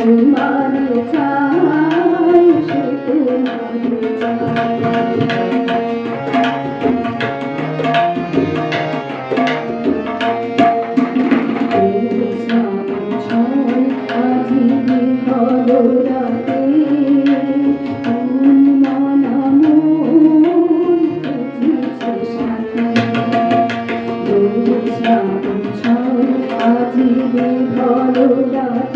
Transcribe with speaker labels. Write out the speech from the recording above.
Speaker 1: তোমার চাই সে তোমার চাই রাতে